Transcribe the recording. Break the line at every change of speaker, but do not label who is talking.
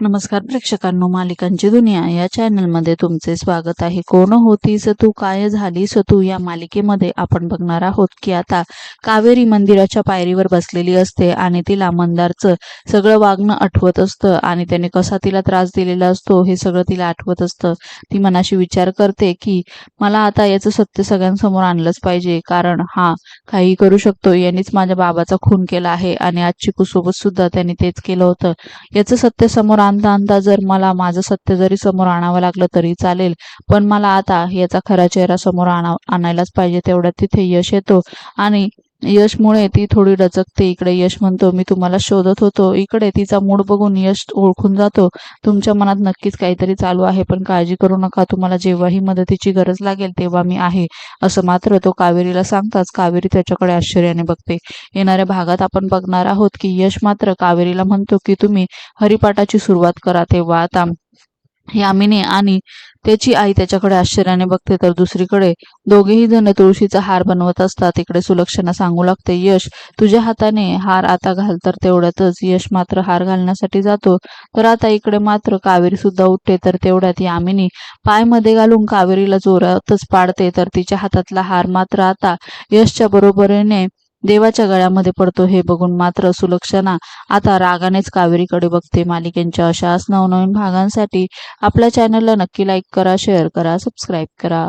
नमस्कार प्रेक्षकांनो मालिकांची दुनिया या चॅनलमध्ये तुमचे स्वागत आहे. कोण होतीस तू काय झालीस तू या मालिकेमध्ये आपण बघणार आहोत की आता कावेरी मंदिराच्या पायरीवर बसलेली असते आणि तिला मंदारचं सगळं वागणं आठवत असतं आणि त्याने कसा तिला त्रास दिलेला असतो हे सगळं तिला आठवत असतं. ती मनाशी विचार करते की मला आता याचं सत्य सगळ्यांसमोर आणलंच पाहिजे कारण हा काही करू शकतो. यांनीच माझ्या बाबाचा खून केला आहे आणि आजची कुसोबत सुद्धा त्यांनी तेच केलं होतं. याचं सत्य समोर आणता आणता जर मला माझं सत्य जरी समोर आणावं लागलं तरी चालेल. पण मला आता याचा खरा चेहरा समोर आणा आणायलाच पाहिजे तेवढ्यात तिथे यश येतो. आणि यशमुळे ती थोडी डचकते इकडे यश म्हणतो मी तुम्हाला शोधत होतो. इकडे तिचा मूड बघून यश ओळखून जातो. तुमच्या मनात नक्कीच काहीतरी चालू आहे पण काळजी करू नका. तुम्हाला जेव्हाही मदतीची गरज लागेल तेव्हा मी आहे. असं मात्र तो कावेरीला सांगताच कावेरी त्याच्याकडे आश्चर्याने बघते. येणाऱ्या भागात आपण बघणार आहोत की यश मात्र कावेरीला म्हणतो की तुम्ही हरिपाठाची सुरुवात करा तेव्हा आता यामिनी आणि त्याची आई त्याच्याकडे आश्चर्याने बघते. तर दुसरीकडे दोघेही जण तुळशीचा हार बनवत असतात. इकडे सुलक्षणा सांगू लागते यश तुझ्या हाताने हार आता घाल. तर तेवढ्यातच यश मात्र हार घालण्यासाठी जातो. तर आता इकडे मात्र कावेरी सुद्धा उठते. तर तेवढ्यात यामिनी पायमध्ये घालून कावेरीला जोरातच पाडते. तर तिच्या हातातला हार मात्र आता यशच्या बरोबरीने देवाच्या गळ्यामध्ये पडतो हे बघून मात्र सुलक्षणा आता रागानेच कावेरीकडे बघते. मालिकेंच्या अशाच नवनवीन भागांसाठी आपल्या चॅनलला नक्की लाईक करा शेअर करा सबस्क्राईब करा.